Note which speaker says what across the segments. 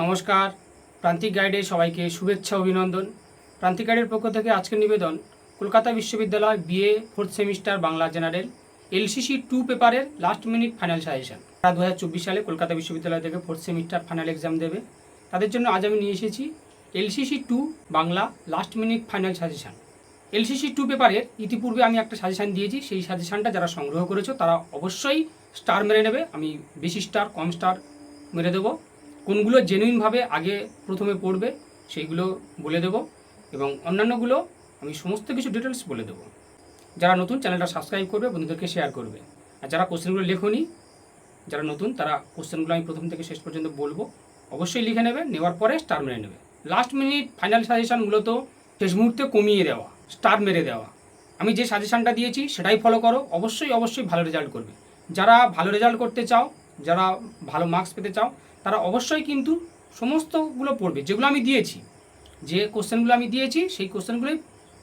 Speaker 1: নমস্কার। প্রান্তিক গাইডে সবাইকে শুভেচ্ছা, অভিনন্দন। প্রান্তিক গাইডের পক্ষ থেকে আজকের নিবেদন, কলকাতা বিশ্ববিদ্যালয় BA fourth semester Bangla general LCC two পেপারের লাস্ট মিনিট ফাইনাল সাজেশন তারা দু হাজার চব্বিশ সালে কলকাতা বিশ্ববিদ্যালয় থেকে ফোর্থ সেমিস্টার ফাইনাল এক্সাম দেবে। তাদের জন্য আজ আমি নিয়ে এসেছি LCC two Bangla last minute final suggestion LCC two পেপারের ইতিপূর্বে আমি একটা সাজেশান দিয়েছি। সেই সাজেশানটা যারা সংগ্রহ করেছ, তারা অবশ্যই স্টার মেরে নেবে। আমি বেশি স্টার কম স্টার মেরে দেবো। কোনগুলো জেনুইনভাবে আগে প্রথমে পড়বে, সেইগুলো বলে দেবো এবং অন্যান্যগুলো আমি সমস্ত কিছু ডিটেলস বলে দেবো। যারা নতুন চ্যানেলটা সাবস্ক্রাইব করবে, বন্ধুদেরকে শেয়ার করবে। আর যারা কোশ্চেনগুলো লেখনি, যারা নতুন, তারা কোশ্চেনগুলো আমি প্রথম থেকে শেষ পর্যন্ত বলব। অবশ্যই লিখে নেবে, নেওয়ার পরে স্টার মেরে নেবে। লাস্ট মিনিট ফাইনাল সাজেশান মূলত শেষ মুহূর্তে কমিয়ে দেওয়া স্টার মেরে দেওয়া। আমি যে সাজেশানটা দিয়েছি, সেটাই ফলো করো। অবশ্যই অবশ্যই ভালো রেজাল্ট করবে। যারা ভালো রেজাল্ট করতে চাও, যারা ভালো মার্কস পেতে চাও তারা অবশ্যই কিন্তু সমস্তগুলো পড়বে, যেগুলো আমি দিয়েছি। যে কোশ্চেনগুলো আমি দিয়েছি, সেই কোশ্চেনগুলোই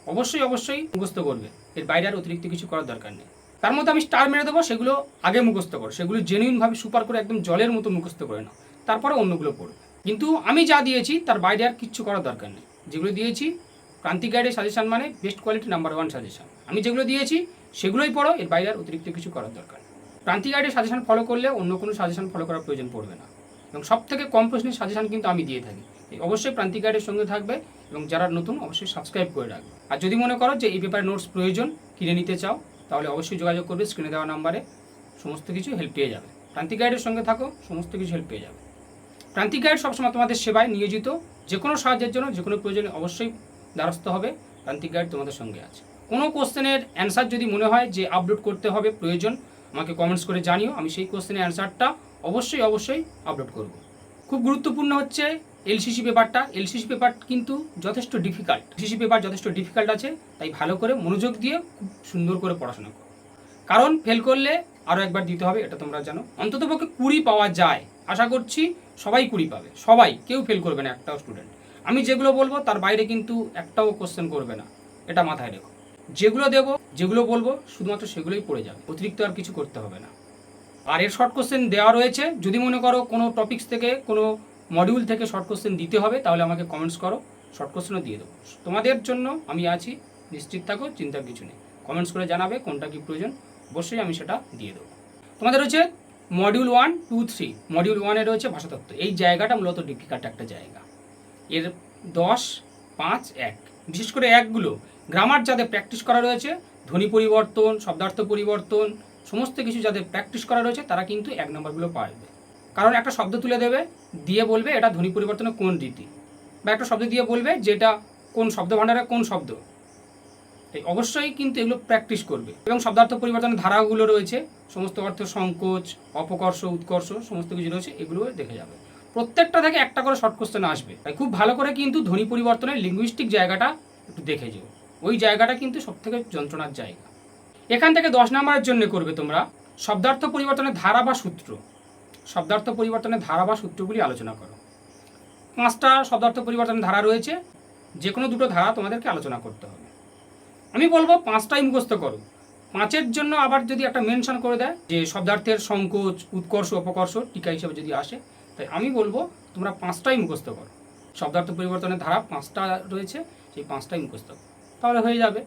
Speaker 1: অবশ্যই অবশ্যই মুখস্থ করবে। এর বাইরে আর অতিরিক্ত কিছু করার দরকার নেই। তার মধ্যে আমি স্টার মেরে দেবো, সেগুলো আগে মুখস্থ করো। সেগুলো জেনুইনভাবে সুপার করে একদম জলের মতো মুখস্থ করে নাও। তারপরে অন্যগুলো পড়বে। কিন্তু আমি যা দিয়েছি, তার বাইরে আর কিচ্ছু করার দরকার নেই। যেগুলো দিয়েছি ক্রান্তিক গাইডের সাজেশন মানে best quality number one suggestion আমি যেগুলো দিয়েছি, সেগুলোই পড়ো, এর বাইরে আর অতিরিক্ত কিছু করার দরকার নেই। ক্রান্তিক গাইডের সাজেশন ফলো করলে অন্য কোনো সাজেশন ফলো করার প্রয়োজন পড়বে না। এবং সব থেকে কম প্রশ্নের সাজেশন কিন্তু আমি দিয়ে থাকি। অবশ্যই প্রান্তিক গাইডের সঙ্গে থাকবে এবং যারা নতুন, অবশ্যই সাবস্ক্রাইব করে রাখবে। আর যদি মনে করো যে এই পেপারে নোটস প্রয়োজন, কিনে নিতে চাও, তাহলে অবশ্যই যোগাযোগ করবে স্ক্রিনে দেওয়া নাম্বারে সমস্ত কিছু হেল্প পেয়ে যাবে। প্রান্তিক গাইডের সঙ্গে থাকো, সমস্ত কিছু হেল্প পেয়ে যাবে। প্রান্তিক গাইড সবসময় তোমাদের সেবায় নিয়োজিত। যে কোনো সাহায্যের জন্য, যে কোনো প্রয়োজনে অবশ্যই দ্বারস্থ হবে। প্রান্তিক গাইড তোমাদের সঙ্গে আছে। কোনো কোশ্চেনের অ্যান্সার যদি মনে হয় যে আপলোড করতে হবে, প্রয়োজন, আমাকে কমেন্টস করে জানিও। আমি সেই কোশ্চেনের অ্যান্সারটা অবশ্যই অবশ্যই আপলোড করব। খুব গুরুত্বপূর্ণ হচ্ছে এলসিসি পেপারটা এলসিসি পেপার কিন্তু যথেষ্ট ডিফিকাল্ট এলসিসি পেপার যথেষ্ট ডিফিকাল্ট আছে, তাই ভালো করে মনোযোগ দিয়ে খুব সুন্দর করে পড়াশোনা করো। কারণ ফেল করলে আরও একবার দিতে হবে, এটা তোমরা জানো। অন্ততপক্ষে কুড়ি পাওয়া যায়। আশা করছি সবাই কুড়ি পাবে। সবাই, কেউ ফেল করবে না, একটাও স্টুডেন্ট আমি যেগুলো বলব, তার বাইরে কিন্তু একটাও কোশ্চেন করবে না। এটা মাথায় রেখো। যেগুলো দেবো, যেগুলো বলব, শুধুমাত্র সেগুলোই পড়ে যাবে। অতিরিক্ত আর কিছু করতে হবে না। আর এর শর্ট কোশ্চেন দেওয়া রয়েছে। যদি মনে করো কোনো টপিক্স থেকে, কোনো মডিউল থেকে শর্ট কোশ্চেন দিতে হবে, তাহলে আমাকে কমেন্টস করো। শর্ট কোশ্চেনও দিয়ে দেবো। তোমাদের জন্য আমি আছি নিশ্চিত থাকো চিন্তার কিছু নেই। কমেন্টস করে জানাবে কোনটা কী প্রয়োজন, অবশ্যই আমি সেটা দিয়ে দেবো। তোমাদের রয়েছে module one two three module ওয়ানে রয়েছে ভাষাতত্ত্ব। এই জায়গাটা মূলত ডিফিকাল্ট একটা জায়গা। এর দশ, পাঁচ, এক। বিশেষ করে একগুলো। গ্রামার যাদের প্র্যাকটিস করা রয়েছে, ধ্বনি পরিবর্তন, শব্দার্থ পরিবর্তন সমস্ত কিছু যাদের প্র্যাকটিস করা রয়েছে, তারা কিন্তু এক নম্বরগুলো পারবে কারণ একটা শব্দ তুলে দেবে, দিয়ে বলবে এটা ধ্বনি পরিবর্তনের কোন রীতি, বা একটা শব্দ দিয়ে বলবে যে এটা কোন শব্দ ভাণ্ডারের কোন শব্দ। তাই অবশ্যই কিন্তু এগুলো প্র্যাকটিস করবে। এবং শব্দার্থ পরিবর্তনের ধারাগুলো রয়েছে, সমস্ত অর্থ সংকোচ, অপকর্ষ, উৎকর্ষ, সমস্ত কিছু রয়েছে, এগুলো দেখে যাবে। প্রত্যেকটা থেকে একটা করে শর্ট কোশ্চেন আসবে। তাই খুব ভালো করে কিন্তু ধ্বনি পরিবর্তনের লিঙ্গুইস্টিক জায়গাটা একটু দেখে যেও। ওই জায়গাটা কিন্তু সব থেকে যন্ত্রণার জায়গা। এখান থেকে দশ নম্বরের জন্য করবে তোমরা শব্দার্থ পরিবর্তনের ধারা বা সূত্র। শব্দার্থ পরিবর্তনের ধারা বা সূত্রগুলি আলোচনা করো। পাঁচটা শব্দার্থ পরিবর্তনের ধারা রয়েছে যে কোনো দুটো ধারা তোমাদেরকে আলোচনা করতে হবে। আমি বলব পাঁচটাই মুখস্থ করো। পাঁচের জন্য আবার যদি একটা মেনশন করে দেয় যে শব্দার্থের সংকোচ, উৎকর্ষ অপকর্ষ টিকা হিসেবে যদি আসে, তাই আমি বলব তোমরা পাঁচটাই মুখস্থ করো। শব্দার্থ পরিবর্তনের ধারা পাঁচটা রয়েছে, সেই পাঁচটাই মুখস্থ করো। তাহলে হয়ে যাবে।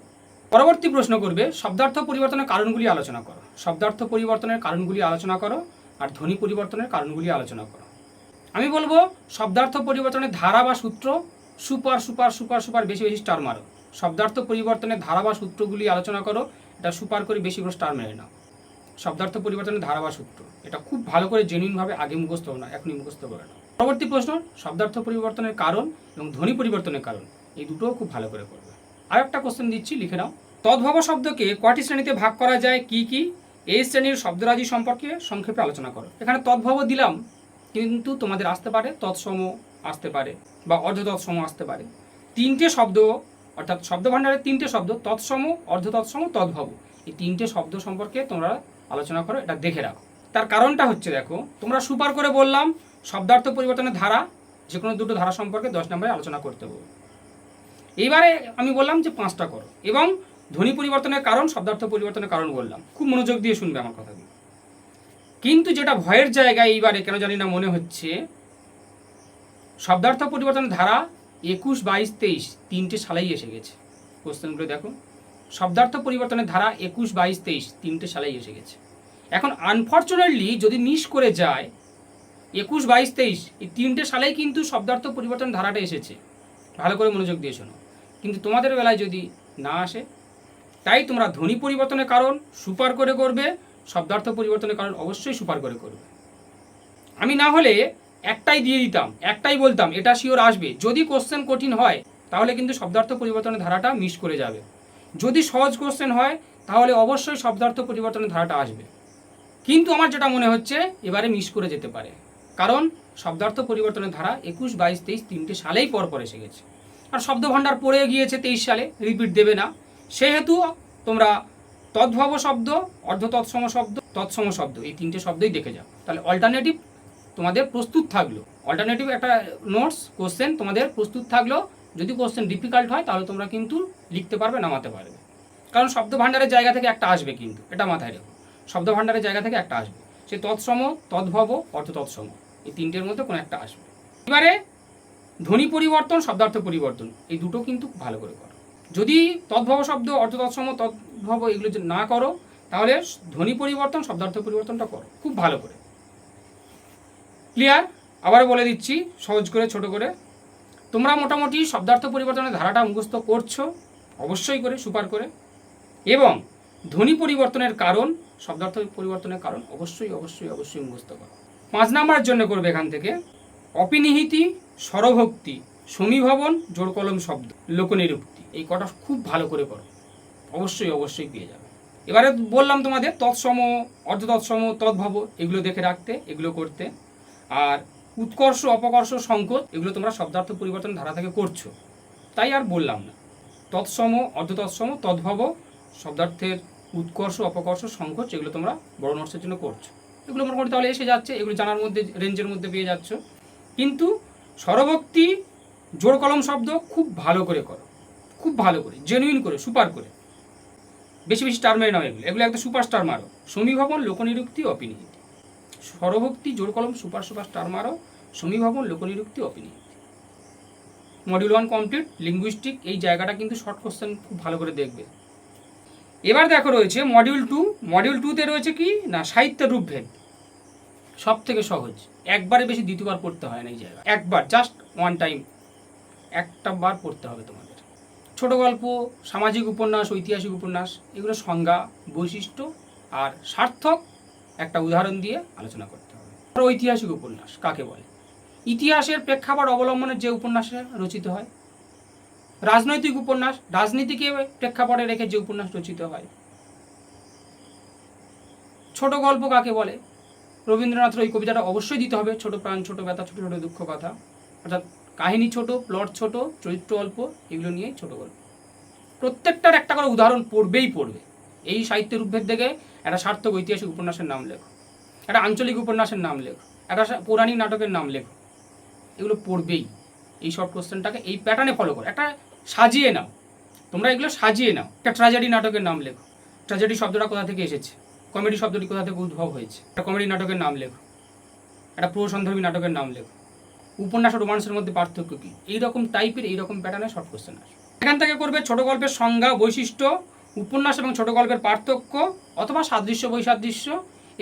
Speaker 1: পরবর্তী প্রশ্ন করবে, শব্দার্থ পরিবর্তনের কারণগুলি আলোচনা করো। শব্দার্থ পরিবর্তনের কারণগুলি আলোচনা করো আর ধ্বনি পরিবর্তনের কারণগুলি আলোচনা করো। আমি বলব, শব্দার্থ পরিবর্তনের ধারা বা সূত্র সুপার সুপার সুপার সুপার বেশি বেশি স্টার মারো। শব্দার্থ পরিবর্তনের ধারা বা সূত্রগুলি আলোচনা করো, এটা সুপার করে বেশি করে স্টার মেরে নাও। শব্দার্থ পরিবর্তনের ধারা বা সূত্র, এটা খুব ভালো করে জেনুইনভাবে আগে মুখস্থ না, এখনই মুখস্থ করে নাও। পরবর্তী প্রশ্ন, শব্দার্থ পরিবর্তনের কারণ এবং ধ্বনি পরিবর্তনের কারণ, এই দুটোও খুব ভালো করে করবে। আর একটা কোশ্চেন দিচ্ছি, লিখে নাও। তদ্ভব শব্দকে কয়টি শ্রেণীতে ভাগ করা যায়, কি কি? এই শ্রেণির শব্দরাজি সম্পর্কে সংক্ষেপে আলোচনা করো। এখানে তদ্ভব দিলাম, কিন্তু তোমাদের আসতে পারে, তৎসম আসতে পারে বা অর্ধ তৎসম আসতে পারে। তিনটে শব্দ, অর্থাৎ শব্দ ভাণ্ডারের তিনটে শব্দ, তৎসম অর্ধ তৎসম তদ্ভব। এই তিনটে শব্দ সম্পর্কে তোমরা আলোচনা করো, এটা দেখে রাখো। তার কারণটা হচ্ছে, দেখো, তোমরা সুপার করে বললাম, শব্দার্থ পরিবর্তনের ধারা যে কোনো দুটো ধারা সম্পর্কে দশ নম্বরে আলোচনা করতে বলব এইবারে আমি বললাম যে পাঁচটা করো। এবং ধ্বনি পরিবর্তনের কারণ, শব্দার্থ পরিবর্তনের কারণ বললাম। খুব মনোযোগ দিয়ে শুনবে আমার কথাগুলো কিন্তু যেটা ভয়ের জায়গায় এইবারে, কেন জানি না মনে হচ্ছে, শব্দার্থ পরিবর্তনের ধারা একুশ, বাইশ, তেইশ, তিনটে সালেই এসে গেছে। কোশ্চেনগুলো দেখো। শব্দার্থ পরিবর্তনের ধারা একুশ, বাইশ, তেইশ, তিনটে সালেই এসে গেছে। এখন আনফর্চুনেটলি যদি মিস করে যায়, একুশ, বাইশ, তেইশ, এই তিনটে সালেই কিন্তু শব্দার্থ পরিবর্তন ধারাটা এসেছে। ভালো করে মনোযোগ দিয়ে শোনো। কিন্তু তোমাদের বেলায় যদি না আসে, তাই তোমরা ধ্বনি পরিবর্তনের কারণ সুপার করে করবে, শব্দার্থ পরিবর্তনের কারণ অবশ্যই সুপার করে করবে। আমি না হলে একটাই দিয়ে দিতাম, একটাই বলতাম, এটা শিওর আসবে। যদি কোশ্চেন কঠিন হয়, তাহলে কিন্তু শব্দার্থ পরিবর্তনের ধারাটা মিস করে যাবে। যদি সহজ কোশ্চেন হয়, তাহলে অবশ্যই শব্দার্থ পরিবর্তনের ধারাটা আসবে। কিন্তু আমার যেটা মনে হচ্ছে, এবারে মিস করে যেতে পারে। কারণ শব্দার্থ পরিবর্তনের ধারা একুশ, বাইশ, তেইশ, তিনটে সালেই পর পর এসে গেছে। আর শব্দ ভাণ্ডার পড়ে গিয়েছে তেইশ সালে, রিপিট দেবে না। সেহেতু তোমরা তদ্ভব শব্দ অর্ধ তৎসম শব্দ তৎসম শব্দ, এই তিনটে শব্দই দেখে যাও। তাহলে অল্টারনেটিভ তোমাদের প্রস্তুত থাকল। অল্টারনেটিভ একটা নোটস কোশ্চেন তোমাদের প্রস্তুত থাকল। যদি কোশ্চেন ডিফিকাল্ট হয়, তাহলে তোমরা কিন্তু লিখতে পারবে, নামাতে পারবে। কারণ শব্দ ভাণ্ডারের জায়গা থেকে একটা আসবে কিন্তু, এটা মাথায় রেখো। শব্দ ভাণ্ডারের জায়গা থেকে একটা আসবে। সে তৎসম, তদ্ভব অর্থ তৎসম এই তিনটের মধ্যে কোনো একটা আসবে। এবারে ধ্বনি পরিবর্তন, শব্দার্থ পরিবর্তন, এই দুটো কিন্তু ভালো করে করো। যদি তদ্ভব শব্দ, অর্থ তৎসম, তদ্ভব এগুলো যদি না করো, তাহলে ধ্বনি পরিবর্তন, শব্দার্থ পরিবর্তনটা করো, খুব ভালো করে। ক্লিয়ার আবার বলে দিচ্ছি, সহজ করে, ছোট করে। তোমরা মোটামুটি শব্দার্থ পরিবর্তনের ধারাটা মুখস্থ করছ, অবশ্যই করে, সুপার করে। এবং ধ্বনি পরিবর্তনের কারণ, শব্দার্থ পরিবর্তনের কারণ অবশ্যই অবশ্যই অবশ্যই মুখস্থ করো। পাঁচ নাম্বারের জন্য করবে এখান থেকে, অপিনিহিতি স্বরভক্তি, সমীভবন, জোরকলম শব্দ, লোকনিরুক্তি, এই কটা খুব ভালো করে করো অবশ্যই অবশ্যই পেয়ে যাবে। এবারে বললাম তোমাদের তৎসম অর্ধ তৎসম তদ্ভব, এগুলো দেখে রাখতে, এগুলো করতে। আর উৎকর্ষ, অপকর্ষ সংকট এগুলো তোমরা শব্দার্থ পরিবর্তন ধারা থেকে করছ। তাই আর বললাম না। তৎসম অর্ধ তৎসম তদ্ভব, শব্দার্থের উৎকর্ষ, অপকর্ষ, সংকোচ, এগুলো তোমরা বড় নোটসের জন্য করছ। এগুলো মোটামুটি তাহলে এসে যাচ্ছে, এগুলো জানার মধ্যে রেঞ্জের মধ্যে পেয়ে যাচ্ছ। কিন্তু স্বরভক্তি, জোর কলম শব্দ খুব ভালো করে করো। খুব ভালো করে জেনুইন করে, সুপার করে। বেশি বেশি স্টার মেরে নাও এগুলো। এগুলো একটা সুপার স্টার মারো। সমীভবন, লোকনিরুক্তি, অপিনিহিতি। স্বরভক্তি, জোর কলম, সুপার সুপার স্টার মারো। সমীভবন, লোকনিরুক্তি, অপিনিহিতি। মডিউল ওয়ান কমপ্লিট লিঙ্গুইস্টিক এই জায়গাটা কিন্তু শর্ট কোশ্চেন খুব ভালো করে দেখবে। এবার দেখো রয়েছে মডিউল টু মডিউল টুতে রয়েছে কি? না, সাহিত্যের রূপভেদ। সব থেকে সহজ। একবারে বেশি দ্বিতীয়বার পড়তে হয় না এই জায়গা একবার জাস্ট ওয়ান টাইম একটা বার পড়তে হবে তোমাদের। ছোট গল্প, সামাজিক উপন্যাস, ঐতিহাসিক উপন্যাস, এগুলো সংজ্ঞা, বৈশিষ্ট্য আর সার্থক একটা উদাহরণ দিয়ে আলোচনা করতে হবে। আর ঐতিহাসিক উপন্যাস, কাকে বলে? ইতিহাসের প্রেক্ষাপট অবলম্বনে যে উপন্যাস রচিত হয়, রাজনৈতিক উপন্যাস, রাজনীতিকে প্রেক্ষাপটে রেখে যে উপন্যাস রচিত হয়, ছোট গল্প কাকে বলে? রবীন্দ্রনাথের ওই কবিতাটা অবশ্যই দিতে হবে, ছোট প্রাণ, ছোট ব্যথা, ছোট ছোট দুঃখ কথা। অর্থাৎ কাহিনী ছোট প্লট ছোট, চরিত্র অল্প, এগুলো নিয়েই ছোট গল্প। প্রত্যেকটার একটা করে উদাহরণ পড়বেই পড়বে। এই সাহিত্যের রূপভেদ থেকে একটা সার্থক ঐতিহাসিক উপন্যাসের নাম লেখো। একটা আঞ্চলিক উপন্যাসের নাম লেখো। একটা পৌরাণিক নাটকের নাম লেখো। এগুলো পড়বেই। এই শর্ট কোশ্চেনটাকে এই প্যাটার্নে ফলো করো। একটা সাজিয়ে নাও। তোমরা এগুলো সাজিয়ে নাও। একটা ট্র্যাজেডি নাটকের নাম লেখো। ট্র্যাজেডি শব্দটা কোথা থেকে এসেছে? কমেডি শব্দটি কোথা থেকে উদ্ভব হয়েছে? একটা কমেডি নাটকের নাম লেখো। একটা প্রসন্ধর্মী নাটকের নাম লেখো। উপন্যাস রোমান্সের মধ্যে পার্থক্য কী? এইরকম টাইপের এইরকম প্যাটার্নের শর্ট কোশ্চেন আসবে এখান থেকে করবে ছোট গল্পের সংজ্ঞা বৈশিষ্ট্য, উপন্যাস এবং ছোট গল্পের পার্থক্য অথবা সাদৃশ্য, বৈসাদৃশ্য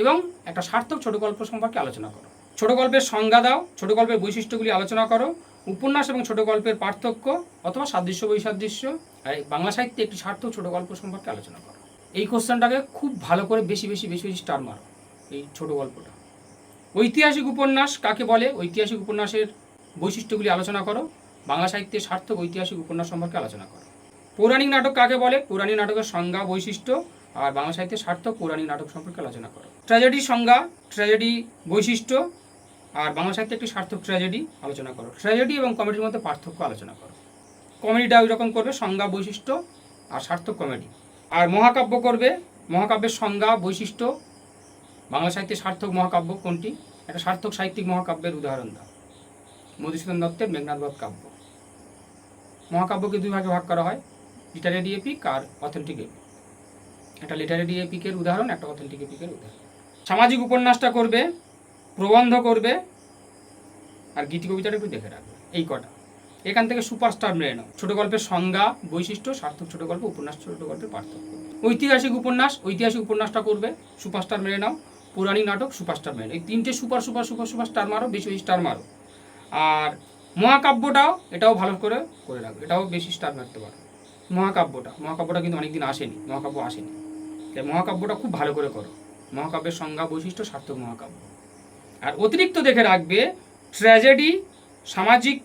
Speaker 1: এবং একটা সার্থক ছোট গল্প সম্পর্কে আলোচনা করো। ছোট গল্পের সংজ্ঞা দাও, ছোট গল্পের বৈশিষ্ট্যগুলি আলোচনা করো, উপন্যাস এবং ছোট গল্পের পার্থক্য অথবা সাদৃশ্য, বৈসাদৃশ্য, আর বাংলা সাহিত্যে একটি সার্থক ছোট গল্প সম্পর্কে আলোচনা করো। এই কোশ্চেনটাকে খুব ভালো করে বেশি বেশি বেশি বেশি স্টার মারো, এই ছোট গল্পটা। ঐতিহাসিক উপন্যাস কাকে বলে? ঐতিহাসিক উপন্যাসের বৈশিষ্ট্যগুলি আলোচনা করো, বাংলা সাহিত্যের সার্থক ঐতিহাসিক উপন্যাস সম্পর্কে আলোচনা করো। পৌরাণিক নাটক কাকে বলে? পৌরাণিক নাটকের সংজ্ঞা, বৈশিষ্ট্য আর বাংলা সাহিত্যের সার্থক পৌরাণিক নাটক সম্পর্কে আলোচনা করো। ট্র্যাজেডি সংজ্ঞা, ট্র্যাজেডি বৈশিষ্ট্য আর বাংলা সাহিত্যে একটি সার্থক ট্র্যাজেডি আলোচনা করো। ট্র্যাজেডি এবং কমেডির মধ্যে পার্থক্য আলোচনা করো। কমেডিটা ওই রকম করবে, সংজ্ঞা, বৈশিষ্ট্য আর সার্থক কমেডি। আর মহাকাব্য করবে, মহাকাব্যের সংজ্ঞা, বৈশিষ্ট্য, বাংলা সাহিত্যে সার্থক মহাকাব্য কোনটি? একটা সার্থক সাহিত্যিক মহাকাব্যের উদাহরণ দাও। মধুসূদন দত্তের মেঘনাথবধ কাব্য। মহাকাব্যকে দুই ভাগে ভাগ করা হয় লিটারেরি এপিক আর অথেন্টিক এপিক একটা লিটারেরি এপিকের উদাহরণ, একটা অথেন্টিক এপিকের উদাহরণ। সামাজিক উপন্যাসটা করবে, প্রবন্ধ করবে, আর গীতি কবিতাটা একটু দেখে রাখবে। এই কটা। এখান থেকে সুপারস্টার মেরে নাও। ছোট গল্পের সংজ্ঞা, বৈশিষ্ট্য, সার্থক ছোট গল্প, উপন্যাস ছোট গল্পের পার্থক্য। ঐতিহাসিক উপন্যাস, ঐতিহাসিক উপন্যাসটা করবে, সুপারস্টার মেরে নাও। পৌরাণিক নাটক, সুপারস্টার মেরে নাও। এই তিনটে super super super super star মারো, বেশি বেশি স্টার মারো। আর মহাকাব্যটাও এটাও ভালো করে করে রাখবে। এটাও বেশি স্টার মারতে পারো। মহাকাব্যটা মহাকাব্যটা কিন্তু অনেকদিন আসেনি, মহাকাব্য আসেনি। তাই মহাকাব্যটা খুব ভালো করে করো। মহাকাব্যের সংজ্ঞা, বৈশিষ্ট্য, সার্থক মহাকাব্য। আর অতিরিক্ত দেখে রাখবে, ট্র্যাজেডি, সামাজিক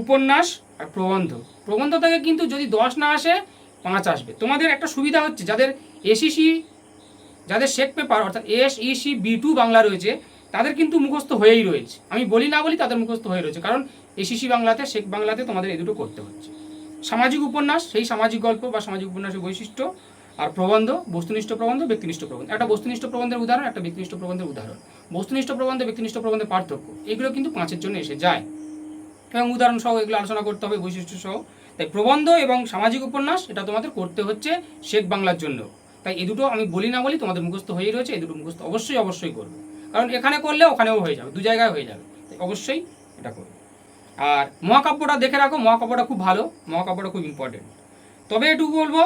Speaker 1: উপন্যাস আর প্রবন্ধ। প্রবন্ধ থেকে কিন্তু যদি দশ না আসে, পাঁচ আসবে। তোমাদের একটা সুবিধা হচ্ছে, যাদের এসিসি যাদের শেক পেপার অর্থাৎ S EC B two Bangla রয়েছে, তাদের কিন্তু মুখস্থ হয়েই রয়েছে। আমি বলি না বলি তাদের মুখস্থ হয়ে রয়েছে, কারণ এসিসি বাংলাতে শেখ বাংলাতে তোমাদের এই দুটো করতে হচ্ছে। সামাজিক উপন্যাস, সেই সামাজিক গল্প বা সামাজিক উপন্যাসের বৈশিষ্ট্য আর প্রবন্ধ, বস্তুনিষ্ঠ প্রবন্ধ, ব্যক্তিনিষ্ঠ প্রবন্ধ। একটা বস্তুনিষ্ঠ প্রবন্ধের উদাহরণ, একটা ব্যক্তিনিষ্ঠ প্রবন্ধের উদাহরণ। বস্তুনিষ্ঠ প্রবন্ধ, ব্যক্তিনিষ্ঠ প্রবন্ধের পার্থক্য, এগুলো কিন্তু পাঁচের জন্য এসে যায়। এবং উদাহরণ সহ এগুলো আলোচনা করতে হবে, বৈশিষ্ট্য সহ। তাই প্রবন্ধ এবং সামাজিক উপন্যাস, এটা তোমাদের করতে হচ্ছে শেখ বাংলার জন্য। তাই এই দুটো আমি বলি না বলি তোমাদের মুখস্থ হয়েই রয়েছে এই দুটো মুখস্থ অবশ্যই অবশ্যই করবে। কারণ এখানে করলে ওখানেও হয়ে যাবে, দু জায়গায় হয়ে যাবে। তাই অবশ্যই এটা করবে। আর মহাকাব্যটা দেখে রাখো, মহাকাব্যটা খুব ভালো, মহাকাব্যটা খুব ইম্পর্টেন্ট তবে এটুকু বলব,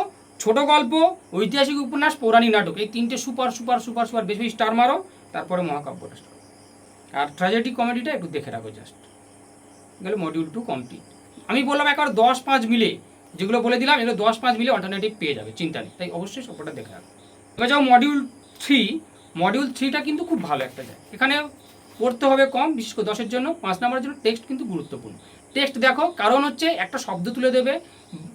Speaker 1: ছোট গল্প, ঐতিহাসিক উপন্যাস, পৌরাণিক নাটক, এই তিনটে সুপার সুপার সুপার সুপার, বেশি স্টার মারো, তারপরে মহাকাব্যটা আর ট্র্যাজেডি কমেডিটা একটু দেখে রাখো জাস্ট গেলে মডিউল টু কমপ্লিট আমি বললাম একবার দশ পাঁচ মিলে, যেগুলো বলে দিলাম, এগুলো দশ পাঁচ মিলে অল্টারনেটিভ পেয়ে যাবে, চিন্তা নেই। তাই অবশ্যই সবটা দেখে রাখো এবার যাও মডিউল থ্রি মডিউল থ্রিটা কিন্তু খুব ভালো একটা যায় এখানে পড়তে হবে কম, বিশেষ করে দশের জন্য, পাঁচ নম্বরের জন্য টেক্সট কিন্তু গুরুত্বপূর্ণ। টেক্সট দেখো, কারণ হচ্ছে একটা শব্দ তুলে দেবে,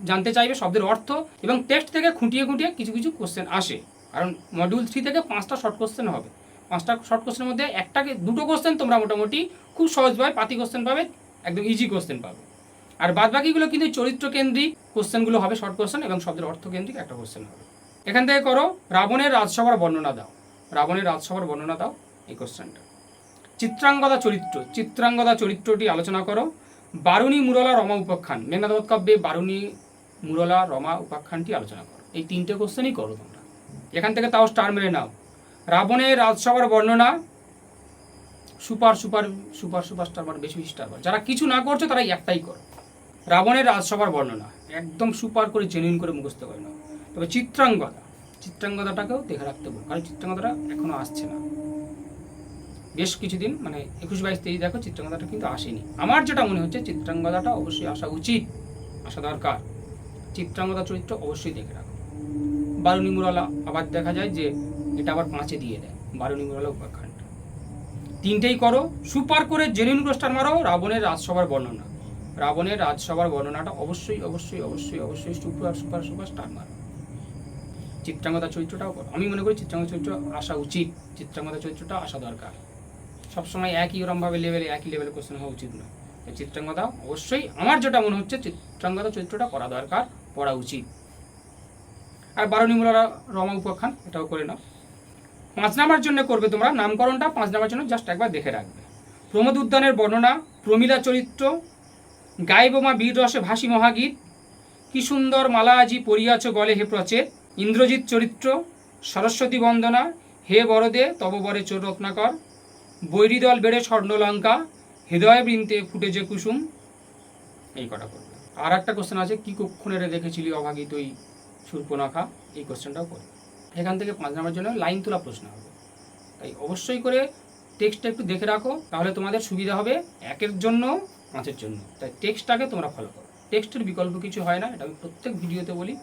Speaker 1: জানতে চাইবে শব্দের অর্থ, এবং টেক্সট থেকে খুঁটিয়ে খুঁটিয়ে কিছু কিছু কোশ্চেন আসে। কারণ মডিউল থ্রি থেকে পাঁচটা শর্ট কোশ্চেন হবে। পাঁচটা শর্ট কোশ্চেনের মধ্যে একটাকে, দুটো কোশ্চেন তোমরা মোটামুটি খুব সহজভাবে পাতি কোশ্চেন পাবে একদম ইজি কোশ্চেন পাবে। আর বাদ বাকিগুলো কিন্তু চরিত্র কেন্দ্রিক কোশ্চেনগুলো হবে শর্ট কোশ্চেন এবং শব্দের অর্থ কেন্দ্রিক একটা কোশ্চেন হবে। এখান থেকে করো, রাবণের রাজসভার বর্ণনা দাও। রাবণের রাজসভার বর্ণনা দাও এই কোশ্চেনটা চিত্রাঙ্গদা চরিত্র, চিত্রাঙ্গদা চরিত্রটি আলোচনা করো। বারুণী মুরলা রমা উপাখ্যান মেঘনাথ কাব্যে বারুণী মুরলা রমা উপাখ্যানটি আলোচনা করো। এই তিনটে কোশ্চেনই করো তোমরা। এখান থেকে তাও স্টার মেরে নাও। রাবণের রাজসভার বর্ণনা super super super super star মানে বেশি স্টার। যারা কিছু না করছে তারা একটাই করো। রাবণের রাজসভার বর্ণনা। একদম সুপার করে জেনুইন করে মুখস্থ করে না তবে চিত্রাঙ্গদা, চিত্রাঙ্গদাটাকেও দেখে রাখতে বলো কারণ চিত্রাঙ্গদাটা এখনও আসছে না। বেশ কিছুদিন মানে একুশ বাইশ তেইশ, দেখো চিত্রাঙ্গদাটা কিন্তু আসেনি। আমার যেটা মনে হচ্ছে, চিত্রাঙ্গদাটা অবশ্যই আসা উচিত। আসা দরকার। চিত্রাঙ্গদা চরিত্র অবশ্যই দেখে রাখো। বারুণী মুরালা আবার দেখা যায় যে, এটা আবার পাঁচে দিয়ে দেয়। বারুণী মুরালা উপাখ্যানটা তিনটেই করো। সুপার করে জেনুইন প্রস্টার মারো, রাবণের রাজসভার বর্ণনা। রাবণের রাজসভার বর্ণনাটা অবশ্যই অবশ্যই অবশ্যই অবশ্যই সুপার সুপার সুপার স্টার মারো। চিত্রাঙ্গদা চরিত্রটাও করো। আমি মনে করি চিত্রাঙ্গদা চরিত্র আসা উচিত। চিত্রাঙ্গদা চরিত্রটা আসা দরকার। সবসময় একই ওরমভাবে লেভেলে একই লেভেলে কোশ্চেন হওয়া উচিত নয় তাই চিত্রাঙ্গদা, অবশ্যই আমার যেটা মনে হচ্ছে, চিত্রাঙ্গদা চরিত্রটা করা দরকার, পড়া উচিত। আর বারণী মুলারা রমা উপাখ্যান এটাও করে নাও। পাঁচ নাম্বার জন্য করবে তোমরা নামকরণটা, পাঁচ নাম্বার জন্য জাস্ট একবার দেখে রাখবে। প্রমোদ উদ্যানের বর্ণনা, প্রমীলা চরিত্র, গাইবোমা বীর রসে ভাসি মহাগীত, কি সুন্দর মালা আজি পরিয়াছ গলে হে প্রচেত, ইন্দ্রজিৎ চরিত্র, সরস্বতী বন্দনা, হে বরদে তব বরে চোর রত্নাকর, বৈরিদল বেড়ে স্বর্ণলঙ্কা, হৃদয় বৃন্তে ফুটে যে কুসুম। এই কটা করবে। আর একটা কোশ্চেন আছে, কি কক্ষণে রে দেখেছিলি অভাগী তুই সুর্পনাখা? এই কোশ্চেনটাও করবে এখান থেকে পাঁচ নাম্বার জন্য লাইন তোলা প্রশ্ন হবে। তাই অবশ্যই করে টেক্সটটা একটু দেখে রাখো, তাহলে তোমাদের সুবিধা হবে একের জন্য, পাঁচের জন্য। তাই টেক্সটটাকে তোমরা ফলো করো। টেক্সটের বিকল্প কিছু হয় না, এটা আমি প্রত্যেক ভিডিওতে বলি।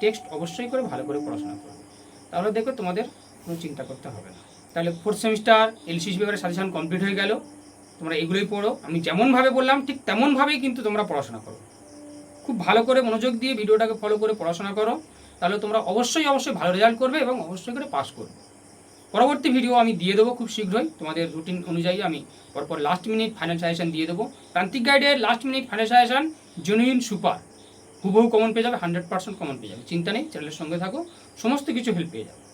Speaker 1: টেক্সট অবশ্যই করে ভালো করে পড়াশোনা করবে তাহলে দেখবে তোমাদের কোনো চিন্তা করতে হবে না। তাহলে ফোর্থ সেমিস্টার এলসিসি বিভাগের সাজেশন কমপ্লিট হয়ে গেল। তোমরা এগুলোই পড়ো। আমি যেমনভাবে বললাম, ঠিক তেমনভাবেই কিন্তু তোমরা পড়াশোনা করো। খুব ভালো করে মনোযোগ দিয়ে ভিডিওটাকে ফলো করে পড়াশোনা করো। তাহলে তোমরা অবশ্যই অবশ্যই ভালো রেজাল্ট করবে এবং অবশ্যই করে পাস করবে। পরবর্তী ভিডিও আমি দিয়ে দেবো খুব শীঘ্রই। তোমাদের রুটিন অনুযায়ী আমি পরপর লাস্ট মিনিট ফাইনাল সাজেশন দিয়ে দেবো। প্রান্তিক গাইডের last minute final suggestion genuine super হুবহু কমন পেয়ে যাবে হান্ড্রেড পার্সেন্ট কমন পেয়ে যাবে। চিন্তা নেই চ্যানেলের সঙ্গে থাকো। সমস্ত কিছু হেল্প পেয়ে যাবে।